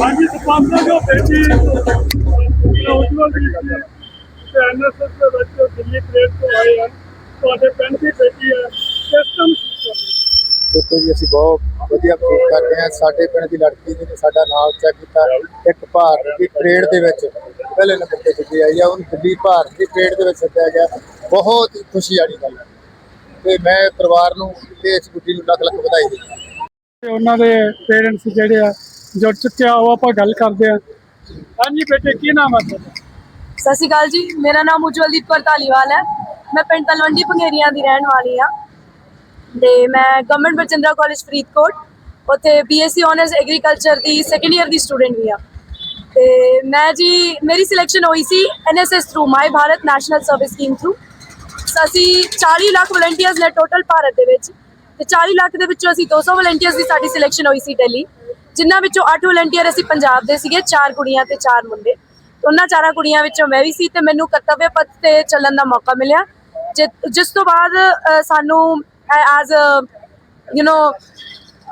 ਹਾਂਜੀ, ਸਪਾਂਸਰ ਜੋ ਬੇਟੀ ਉਜਵਲ ਦੀ ਸੀ ਐਨਐਸਐਸ ਦੇ ਵਿੱਚ ਦਿੱਲੀ ਪ੍ਰੇਸ ਤੋਂ ਆਏ ਹਨ। ਤੁਹਾਡੇ ਪਿੰਡ ਦੀ ਬੇਟੀ ਹੈ। ਕਿਸ ਦੇਖੋ ਜੀ, ਅਸੀਂ ਬਹੁਤ ਵਧੀਆ ਮਹਿਸੂਸ ਕਰਦੇ ਹਾਂ। ਸਾਡੇ ਪਿੰਡ ਦੀ ਲੜਕੀ ਜਿਹਨੇ ਸਾਡਾ ਨਾਮ ਉੱਚਾ ਕੀਤਾ। ਇੱਕ ਭਾਰਤ ਦੀ ਪਰੇਡ ਦੇ ਵਿੱਚ ਪਹਿਲੇ ਨੰਬਰ ਤੇ ਜਿੱਤੀ ਆਈ ਆ। ਉਹਨੂੰ ਦਿੱਲੀ ਭਾਰਤ ਦੀ ਪਰੇਡ ਦੇ ਵਿੱਚ ਸੱਦਿਆ ਗਿਆ। ਬਹੁਤ ਹੀ ਖੁਸ਼ੀ ਵਾਲੀ ਗੱਲ ਹੈ। ਤੇ ਮੈਂ ਪਰਿਵਾਰ ਨੂੰ ਤੇ ਇਸ ਗੁੱਡੀ ਨੂੰ ਲੱਖ ਲੱਖ ਵਧਾਈ ਦਿੰਦਾ। ਤੇ ਉਹਨਾਂ ਦੇ ਪੇਰੈਂਟਸ ਜਿਹੜੇ ਆ ਜੁੜ ਚੁੱਕੇ ਆ ਉਹ ਆਪਾਂ ਗੱਲ ਕਰਦੇ ਆ। ਹਾਂਜੀ ਬੇਟੇ ਕੀ ਨਾਮ ਹੈ ਤੁਹਾਡਾ? ਸਤਿ ਸ਼੍ਰੀ ਅਕਾਲ ਜੀ ਮੇਰਾ ਨਾਮ ਉਜਵਲਦੀਪ ਕੌਰ ਧਾਲੀਵਾਲ ਹੈ। ਮੈਂ ਪਿੰਡ ਤਲਵੰਡੀ ਪੰਗੇਰੀਆਂ ਦੀ ਰਹਿਣ ਵਾਲੀ ਹਾਂ। ਤੇ ਮੈਂ ਗਵਰਨਮੈਂਟ ਬਰਜਿੰਦਰਾ ਕਾਲਜ ਫਰੀਦਕੋਟ ਉੱਥੇ ਬੀਐਸਸੀ ਆਨਰਸ ਐਗਰੀਕਲਚਰ ਦੀ ਸੈਕੰਡ ਇਅਰ ਦੀ ਸਟੂਡੈਂਟ ਵੀ ਹਾਂ। ਤੇ ਮੈਂ ਜੀ ਮੇਰੀ ਸਿਲੈਕਸ਼ਨ ਹੋਈ ਸੀ NSS through My Bharat national service scheme through ਅਸੀਂ 40 ਲੱਖ ਵਲੰਟੀਅਰਸ ਨੇ ਟੋਟਲ ਭਾਰਤ ਦੇ ਵਿੱਚ ਤੇ 40 ਲੱਖ ਦੇ ਵਿੱਚੋਂ ਅਸੀਂ 200 ਵਲੰਟੀਅਰਸ ਦੀ ਸਾਡੀ ਸਿਲੈਕਸ਼ਨ ਹੋਈ ਸੀ ਦਿੱਲੀ, ਜਿਨ੍ਹਾਂ ਵਿੱਚੋਂ 8 ਵਲੰਟੀਅਰ ਅਸੀਂ ਪੰਜਾਬ ਦੇ ਸੀਗੇ 4 ਕੁੜੀਆਂ ਤੇ 4 ਮੁੰਡੇ। ਤੇ ਉਹਨਾਂ ਚਾਰਾਂ ਕੁੜੀਆਂ ਵਿੱਚੋਂ ਮੈਂ ਵੀ ਸੀ ਤੇ ਮੈਨੂੰ ਕਰਤੱਵਯ ਪਥ ਤੇ ਚੱਲਣ ਦਾ ਮੌਕਾ ਮਿਲਿਆ। ਜਿਸ ਤੋਂ ਬਾਅਦ ਸਾਨੂੰ ਐਜ਼ ਯੂ نو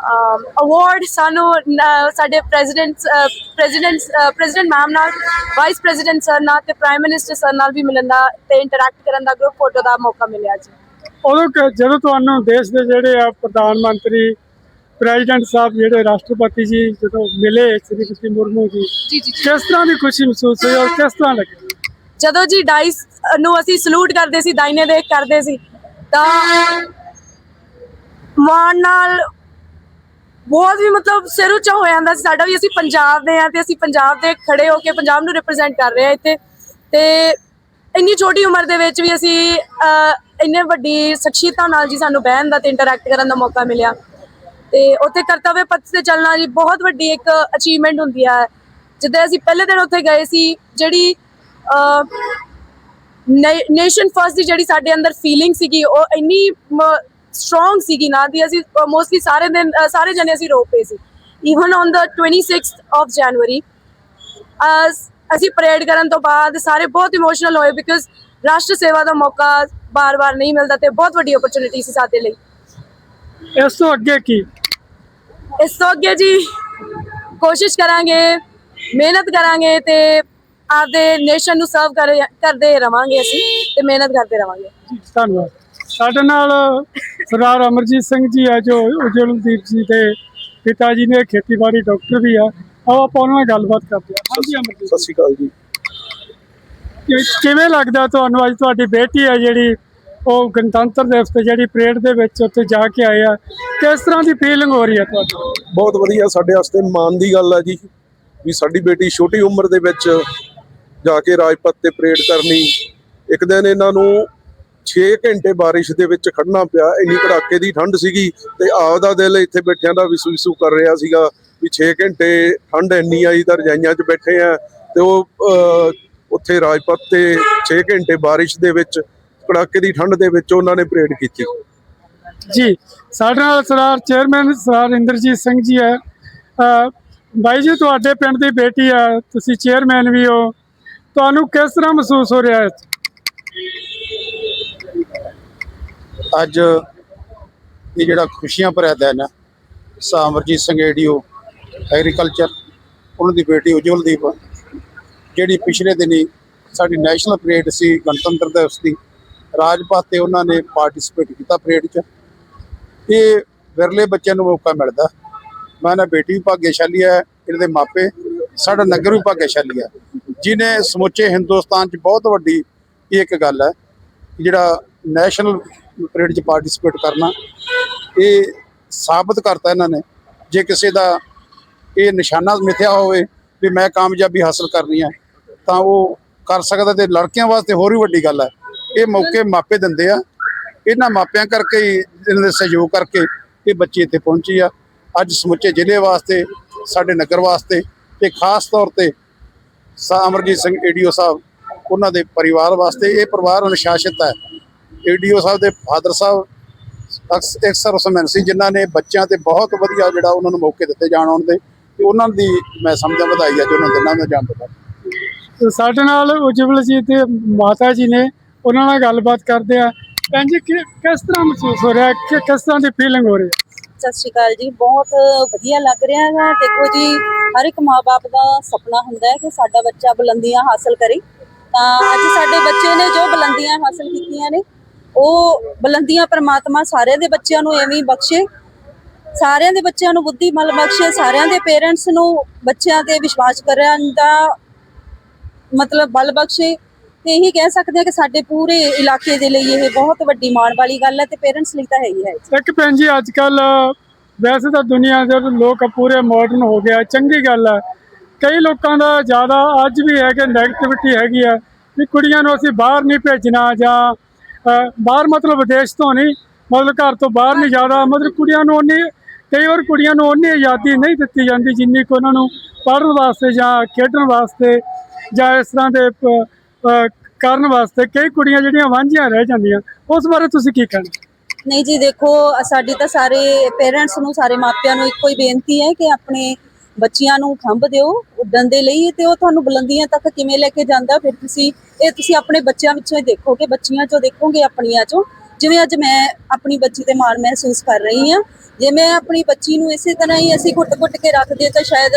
ਅਵਾਰਡ ਸਾਨੂੰ ਸਾਡੇ ਪ੍ਰੈਜ਼ੀਡੈਂਟ ਪ੍ਰੈਜ਼ੀਡੈਂਟ ਪ੍ਰੈਜ਼ੀਡੈਂਟ ਮੈਮ ਨਾਲ ਵਾਈਸ ਪ੍ਰੈਜ਼ੀਡੈਂਟ ਸਰ ਨਾਲ ਤੇ ਪ੍ਰਾਈਮ ਮਿਨਿਸਟਰ ਸਰ ਨਾਲ ਵੀ ਮਿਲਣ ਦਾ ਤੇ ਇੰਟਰੈਕਟ ਕਰਨ ਦਾ ਗਰੁੱਪ ਫੋਟੋ ਦਾ ਮੌਕਾ ਮਿਲਿਆ ਜੀ। ਉਦੋਂ ਜਦੋਂ ਤੁਹਾਨੂੰ ਦੇਸ਼ ਦੇ ਜਿਹੜੇ ਆ ਪ੍ਰਧਾਨ ਮੰਤਰੀ ਪ੍ਰੈਜ਼ੀਡੈਂਟ ਸਾਹਿਬ ਜਿਹੜੇ ਰਾਸ਼ਟਰਪਤੀ ਜੀ ਜਦੋਂ ਮਿਲੇ ਸ੍ਰੀਮਤੀ ਮੁਰਮੂ ਜੀ ਕਿਸ ਤਰ੍ਹਾਂ ਦੀ ਖੁਸ਼ੀ ਮਹਿਸੂਸ ਹੋਈ ਔਰ ਕਿਸ ਤਰ੍ਹਾਂ ਲੱਗੀ? ਜਦੋਂ ਜੀ ਡਾਈਸ ਨੂੰ ਅਸੀਂ ਸਲੂਟ ਕਰਦੇ ਸੀ ਦਾਈਨੇ ਦੇਖ ਕਰਦੇ ਸੀ ਤਾਂ ਮਾਣ ਨਾਲ ਬਹੁਤ ਵੀ ਮਤਲਬ ਸਿਰ ਉੱਚਾ ਹੋ ਜਾਂਦਾ ਸੀ ਸਾਡਾ ਵੀ ਅਸੀਂ ਪੰਜਾਬ ਦੇ ਆ ਤੇ ਅਸੀਂ ਪੰਜਾਬ ਦੇ ਖੜੇ ਹੋ ਕੇ ਪੰਜਾਬ ਨੂੰ ਰਿਪਰੈਜ਼ੈਂਟ ਕਰ ਰਹੇ ਆ ਇੱਥੇ। ਤੇ ਇੰਨੀ ਛੋਟੀ ਉਮਰ ਦੇ ਵਿੱਚ ਵੀ ਅਸੀਂ ਅਹ, ਇੰਨੇ ਵੱਡੀ ਸ਼ਖਸੀਅਤਾਂ ਨਾਲ ਜੀ ਸਾਨੂੰ ਬਹਿਣ ਦਾ ਤੇ ਇੰਟਰੈਕਟ ਕਰਨ ਦਾ ਮੌਕਾ ਮਿਲਿਆ। ਤੇ ਉੱਥੇ ਕਰਤੱਵਯ ਪਥ ਤੇ ਚੱਲਣਾ ਜੀ ਬਹੁਤ ਵੱਡੀ ਇੱਕ ਅਚੀਵਮੈਂਟ ਹੁੰਦੀ ਆ। ਜਿੱਦਾਂ ਅਸੀਂ ਪਹਿਲੇ ਦਿਨ ਉੱਥੇ ਗਏ ਸੀ ਜਿਹੜੀ ਨੇਸ਼ਨ ਫਸਟ ਦੀ ਜਿਹੜੀ ਸਾਡੇ ਅੰਦਰ ਫੀਲਿੰਗ ਸੀਗੀ ਉਹ ਇੰਨੀ ਸਟਰੋਂਗ ਸੀਗੀ ਨਾ ਦੀ ਅਸੀਂ ਮੋਸਟਲੀ ਸਾਰੇ ਦਿਨ ਸਾਰੇ ਜਣੇ ਅਸੀਂ ਰੋ ਪਏ ਸੀ। Even on the 26th of January ਅਸੀਂ ਪਰੇਡ ਕਰਨ ਤੋਂ ਬਾਅਦ ਸਾਰੇ ਬਹੁਤ ਇਮੋਸ਼ਨਲ ਹੋਏ ਬਿਕਾਜ਼ ਰਾਸ਼ਟਰ ਸੇਵਾ ਦਾ ਮੌਕਾ ਬਾਰ-ਬਾਰ ਨਹੀਂ ਮਿਲਦਾ ਤੇ ਬਹੁਤ ਵੱਡੀ ਓਪਰਚੁਨਿਟੀ ਸੀ ਸਾਡੇ ਲਈ। ਇਸ ਤੋਂ ਅੱਗੇ ਕੀ? ਇਸ ਤੋਂ ਅੱਗੇ ਜੀ ਕੋਸ਼ਿਸ਼ ਕਰਾਂਗੇ ਮਿਹਨਤ ਕਰਾਂਗੇ ਤੇ ਆਪਦੇ ਨੇਸ਼ਨ ਨੂੰ ਸਰਵ ਕਰਦੇ ਰਵਾਂਗੇ ਅਸੀਂ ਤੇ ਮਿਹਨਤ ਕਰਦੇ ਰਵਾਂਗੇ। ਧੰਨਵਾਦ। ਸਾਡੇ ਨਾਲ ਸਰਦਾਰ ਅਮਰਜੀਤ ਸਿੰਘ ਜੀ ਆ ਜੋ ਉਜਵਲਦੀਪ ਜੀ ਦੇ ਪਿਤਾ ਜੀ ਨੇ ਖੇਤੀਬਾੜੀ ਡਾਕਟਰ ਵੀ ਆ। ਆਓ ਆਪਾਂ ਉਹਨਾਂ ਨਾਲ ਗੱਲਬਾਤ ਕਰਦੇ ਹਾਂ। ਹਾਂਜੀ ਅਮਰਜੀਤ ਸਤਿ ਸ਼੍ਰੀ ਅਕਾਲ ਜੀ। ਕਿਵੇਂ ਲੱਗਦਾ ਤੁਹਾਨੂੰ ਅੱਜ ਤੁਹਾਡੀ ਬੇਟੀ ਆ ਜਿਹੜੀ ਉਹ ਗਣਤੰਤਰ ਦਿਵਸ ਤੇ ਜਿਹੜੀ ਪਰੇਡ ਦੇ ਵਿੱਚ ਉੱਥੇ ਜਾ ਕੇ ਆਏ ਆ? ਕਿਸ ਤਰ੍ਹਾਂ ਦੀ ਫੀਲਿੰਗ ਹੋ ਰਹੀ ਹੈ ਤੁਹਾਨੂੰ ਬਹੁਤ ਵਧੀਆ ਸਾਡੇ ਵਾਸਤੇ ਮਾਣ ਦੀ ਗੱਲ ਹੈ ਜੀ ਵੀ ਸਾਡੀ ਬੇਟੀ ਛੋਟੀ ਉਮਰ ਦੇ ਵਿੱਚ ਜਾ ਕੇ ਰਾਜਪਥ ਤੇ ਪਰੇਡ ਕਰਨੀ। ਇੱਕ ਦਿਨ ਇਹਨਾਂ ਨੂੰ 6 ਘੰਟੇ ਬਾਰਿਸ਼ ਦੇ ਵਿੱਚ ਖੜਨਾ ਪਿਆ, ਇੰਨੀ ਕੜਾਕੇ ਦੀ ਠੰਡ ਸੀਗੀ ਤੇ ਆਪਦਾ ਦਿਲ ਇੱਥੇ ਬੈਠਿਆਂ ਦਾ ਵਿਸੂ ਵਿਸੂ ਕਰ ਰਿਹਾ ਸੀਗਾ ਵੀ 6 ਘੰਟੇ ਠੰਡ ਇੰਨੀ ਆਈ ਤਾਂ ਰਜਾਈਆਂ 'ਚ ਬੈਠੇ ਆ ਤੇ ਉਹ ਉੱਥੇ ਰਾਜਪਥ ਤੇ 6 ਘੰਟੇ ਬਾਰਿਸ਼ ਦੇ ਵਿੱਚ, ਕੜਾਕੇ ਦੀ ਠੰਡ ਦੇ ਵਿੱਚ ਉਹਨਾਂ ਨੇ ਪਰੇਡ ਕੀਤੀ। ਜੀ, ਸਾਡੇ ਨਾਲ ਸਰਦਾਰ ਚੇਅਰਮੈਨ ਸਰਦਾਰ ਇੰਦਰਜੀਤ ਸਿੰਘ ਜੀ ਹੈ। ਬਾਈ ਜੀ, ਤੁਹਾਡੇ ਪਿੰਡ ਦੀ ਬੇਟੀ ਆ ਤੁਸੀਂ ਚੇਅਰਮੈਨ ਵੀ ਹੋ। ਤੁਹਾਨੂੰ ਕਿਸ ਤਰ੍ਹਾਂ ਮਹਿਸੂਸ ਹੋ ਰਿਹਾ ਹੈ? ਅੱਜ ਇਹ ਜਿਹੜਾ ਖੁਸ਼ੀਆਂ ਭਰਿਆ ਦਿਨ ਹੈ ਸਾਮਰਜੀਤ ਸਿੰਘ ਏਡੀਓ ਐਗਰੀਕਲਚਰ ਉਹਨਾਂ ਦੀ ਬੇਟੀ ਉਜਵਲਦੀਪ ਜਿਹੜੀ ਪਿਛਲੇ ਦਿਨੀ ਸਾਡੀ ਨੈਸ਼ਨਲ ਪਰੇਡ ਸੀ, ਗਣਤੰਤਰ ਦਿਵਸ ਦੀ ਰਾਜਪਥ ਤੇ ਉਹਨਾਂ ਨੇ ਪਾਰਟਿਸਿਪੇਟ ਕੀਤਾ ਪਰੇਡ 'ਚ। ਇਹ ਵਿਰਲੇ ਬੱਚਿਆਂ ਨੂੰ ਮੌਕਾ ਮਿਲਦਾ। ਮੈਂ ਨਾ ਬੇਟੀ ਵੀ ਭਾਗਿਆਸ਼ਾਲੀ ਹੈ, ਇਹਦੇ ਮਾਪੇ, ਸਾਡਾ ਨਗਰ ਵੀ ਭਾਗਿਆਸ਼ਾਲੀ ਹੈ। ਜਿਨੇ ਸਮੁੱਚੇ ਹਿੰਦੁਸਤਾਨ 'ਚ ਬਹੁਤ ਵੱਡੀ ਇਹ ਇੱਕ ਗੱਲ ਹੈ ਕਿ ਜਿਹੜਾ ਨੈਸ਼ਨਲ ਪਰੇਡ 'ਚ ਪਾਰਟਿਸਿਪੇਟ ਕਰਨਾ, ਇਹ ਸਾਬਤ ਕਰਤਾ ਇਹਨਾਂ ਨੇ। ਜੇ ਕਿਸੇ ਦਾ ਇਹ ਨਿਸ਼ਾਨਾ ਮਿਥਿਆ ਹੋਵੇ ਵੀ ਮੈਂ ਕਾਮਯਾਬੀ ਹਾਸਲ ਕਰਨੀ ਹੈ, ਤਾਂ ਉਹ ਕਰ ਸਕਦਾ ਤੇ ਲੜਕਿਆਂ ਵਾਸਤੇ ਹੋਰ ਵੀ ਵੱਡੀ ਗੱਲ ਹੈ। ਇਹ ਮੌਕੇ ਮਾਪੇ ਦਿੰਦੇ ਆ। ਇਹਨਾਂ ਮਾਪਿਆਂ ਕਰਕੇ ਹੀ ਇਹਨਾਂ ਦੇ ਸਹਿਯੋਗ ਕਰਕੇ ਇਹ ਬੱਚੇ ਇੱਥੇ ਪਹੁੰਚੀ ਆ। ਅੱਜ ਸਮੁੱਚੇ ਜ਼ਿਲ੍ਹੇ ਵਾਸਤੇ, ਸਾਡੇ ਨਗਰ ਵਾਸਤੇ ਤੇ ਖਾਸ ਤੌਰ ਤੇ ਸਾ ਅਮਰਜੀਤ ਸਿੰਘ ਏਡੀਓ ਸਾਹਿਬ, ਉਹਨਾਂ ਦੇ ਪਰਿਵਾਰ ਵਾਸਤੇ ਇਹ ਪਰਿਵਾਰ ਅਨੁਸ਼ਾਸਿਤ ਹੈ। ਏਡੀਓ ਸਾਹਿਬ ਦੇ ਫਾਦਰ ਸਾਹਿਬ ਅਕਸ- ਇੱਕ ਸਰਵਿਸਮੈਨ ਸੀ ਜਿਨ੍ਹਾਂ ਨੇ ਬੱਚਿਆਂ ਤੇ ਬਹੁਤ ਵਧੀਆ ਜਿਹੜਾ ਉਹਨਾਂ ਨੂੰ ਮੌਕੇ ਦਿੱਤੇ ਜਾਣ ਆਉਣ ਦੇ। ਤੇ ਉਹਨਾਂ ਦੀ ਮੈਂ ਸਮਝਾਂ ਵਧਾਈ ਆ ਜੋ ਉਹਨਾਂ ਦੇ ਨਾਮ ਜਾਣ ਤੋਂ ਬਾਅਦ। ਤੇ ਸਾਡੇ ਨਾਲ ਉਜਵਲ ਜੀ ਤੇ ਮਾਤਾ ਜੀ ਨੇ ਉਹਨਾਂ ਨਾਲ ਗੱਲਬਾਤ ਕਰਦੇ ਆ। ਭੈਣ ਜੀ ਕਿ- ਕਿਸ ਤਰ੍ਹਾਂ ਮਹਿਸੂਸ ਹੋ ਰਿਹਾ? ਹੈ? ਕਿ ਕਿਸ ਤਰ੍ਹਾਂ ਦੀ ਫੀਲਿੰਗ ਹੋ ਰਹੀ ਹੈ? ਸਤਿ ਸ਼੍ਰੀ ਅਕਾਲ ਜੀ ਬਹੁਤ ਵਧੀਆ ਲੱਗ ਰਿਹਾ ਹੈ ਦੇਖੋ ਜੀ ਹਰ ਇੱਕ ਮਾਪੇ ਦਾ ਸੁਪਨਾ ਹੁੰਦਾ ਹੈ ਕਿ ਸਾਡਾ ਬੱਚਾ ਬੁਲੰਦੀਆਂ ਹਾਸਲ ਕਰੇ। ਤਾਂ ਅੱਜ ਸਾਡੇ ਬੱਚੇ ਨੇ ਜੋ ਬੁਲੰਦੀਆਂ ਹਾਸਲ ਕੀਤੀਆਂ ਨੇ ਉਹ ਬੁਲੰਦੀਆਂ ਪ੍ਰਮਾਤਮਾ ਸਾਰਿਆਂ ਦੇ ਬੱਚਿਆਂ ਨੂੰ ਐਵੇਂ ਬਖਸ਼ੇ। ਸਾਰਿਆਂ ਦੇ ਬੱਚਿਆਂ ਨੂੰ ਬੁੱਧੀ ਮਲ ਬਖਸ਼ੇ, ਸਾਰਿਆਂ ਦੇ ਪੇਰੈਂਟਸ ਨੂੰ ਬੱਚਿਆਂ ਤੇ ਵਿਸ਼ਵਾਸ ਕਰਨ ਦਾ ਮਤਲਬ ਬਲ ਬਖਸ਼ੇ। ਤੇ ਇਹੀ ਕਹਿ ਸਕਦੇ ਆ ਕਿ ਸਾਡੇ ਪੂਰੇ ਇਲਾਕੇ ਦੇ ਲਈ ਇਹ ਬਹੁਤ ਵੱਡੀ ਮਾਣ ਵਾਲੀ ਗੱਲ ਹੈ ਤੇ ਪੇਰੈਂਟਸ ਲਈ ਤਾਂ ਹੈ ਹੀ ਹੈ ਇੱਕ ਭੈਣ ਜੀ ਅੱਜ ਕੱਲ ਵੈਸੇ ਤਾਂ ਦੁਨੀਆ ਦੇ ਲੋਕ ਪੂਰੇ ਮਾਡਰਨ ਹੋ ਗਿਆ ਚੰਗੀ ਗੱਲ ਹੈ। ਕਈ ਲੋਕਾਂ ਦਾ ਜ਼ਿਆਦਾ ਅੱਜ ਵੀ ਹੈ ਕਿ ਨੈਗੇਟਿਵਿਟੀ ਹੈਗੀ ਆ ਵੀ ਕੁੜੀਆਂ ਨੂੰ ਅਸੀਂ ਬਾਹਰ ਨਹੀਂ ਭੇਜਣਾ ਜਾਂ ਬਾਹਰ ਮਤਲਬ ਵਿਦੇਸ਼ ਤੋਂ ਨਹੀਂ, ਮਤਲਬ ਘਰ ਤੋਂ ਬਾਹਰ ਨਹੀਂ ਜ਼ਿਆਦਾ, ਮਤਲਬ ਕੁੜੀਆਂ ਨੂੰ ਉਨੀ ਕਈ ਵਾਰ ਕੁੜੀਆਂ ਨੂੰ ਉਨੀ ਆਜ਼ਾਦੀ ਨਹੀਂ ਦਿੱਤੀ ਜਾਂਦੀ ਜਿੰਨੀ ਕੁ ਉਹਨਾਂ ਨੂੰ ਪੜ੍ਹਨ ਵਾਸਤੇ ਜਾਂ ਖੇਡਣ ਵਾਸਤੇ ਜਾਂ ਇਸ ਤਰ੍ਹਾਂ ਦੇ ਕਰਨ ਵਾਸਤੇ ਕਈ ਕੁੜੀਆਂ ਜਿਹੜੀਆਂ ਵਾਂਝੀਆਂ ਰਹਿ ਜਾਂਦੀਆਂ। ਉਸ ਬਾਰੇ ਤੁਸੀਂ ਕੀ ਕਹਿਣਾ? ਨਹੀਂ ਜੀ, ਦੇਖੋ, ਸਾਡੀ ਤਾਂ ਸਾਰੇ ਪੇਰੈਂਟਸ ਨੂੰ, ਸਾਰੇ ਮਾਪਿਆਂ ਨੂੰ ਇੱਕੋ ਹੀ ਬੇਨਤੀ ਹੈ ਕਿ ਆਪਣੇ ਬੱਚਿਆਂ ਨੂੰ ਖੰਭ ਦਿਓ ਉੱਡਣ ਦੇ ਲਈ ਤੇ ਉਹ ਤੁਹਾਨੂੰ ਬੁਲੰਦੀਆਂ ਤੱਕ ਕਿਵੇਂ ਲੈ ਕੇ ਜਾਂਦਾ ਫਿਰ ਤੁਸੀਂ ਇਹ ਤੁਸੀਂ ਆਪਣੇ ਬੱਚਿਆਂ ਵਿੱਚੋਂ ਹੀ ਦੇਖੋਗੇ ਬੱਚੀਆਂ ਚੋਂ ਦੇਖੋਗੇ ਆਪਣੀਆਂ ਚੋਂ। ਜਿਵੇਂ ਅੱਜ ਮੈਂ ਆਪਣੀ ਬੱਚੀ ਤੇ ਮਾਣ ਮਹਿਸੂਸ ਕਰ ਰਹੀ ਹਾਂ। ਜੇ ਮੈਂ ਆਪਣੀ ਬੱਚੀ ਨੂੰ ਇਸੇ ਤਰ੍ਹਾਂ ਹੀ ਅਸੀਂ ਘੁੱਟ-ਘੁੱਟ ਕੇ ਰੱਖਦੇ ਤਾਂ ਸ਼ਾਇਦ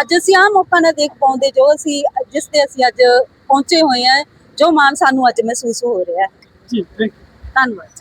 ਅੱਜ ਅਸੀਂ ਆਹ ਮੌਕਾ ਨਾ ਦੇਖ ਪਾਉਂਦੇ ਜੋ ਅਸੀਂ ਜਿਸ ਤੇ ਅਸੀਂ ਅੱਜ ਪਹੁੰਚੇ ਹੋਏ ਹਾਂ ਜੋ ਮਾਣ ਸਾਨੂੰ ਅੱਜ ਮਹਿਸੂਸ ਹੋ ਰਿਹਾ ਹੈ। ਜੀ ਥੈਂਕ ਯੂ ਧੰਨਵਾਦ।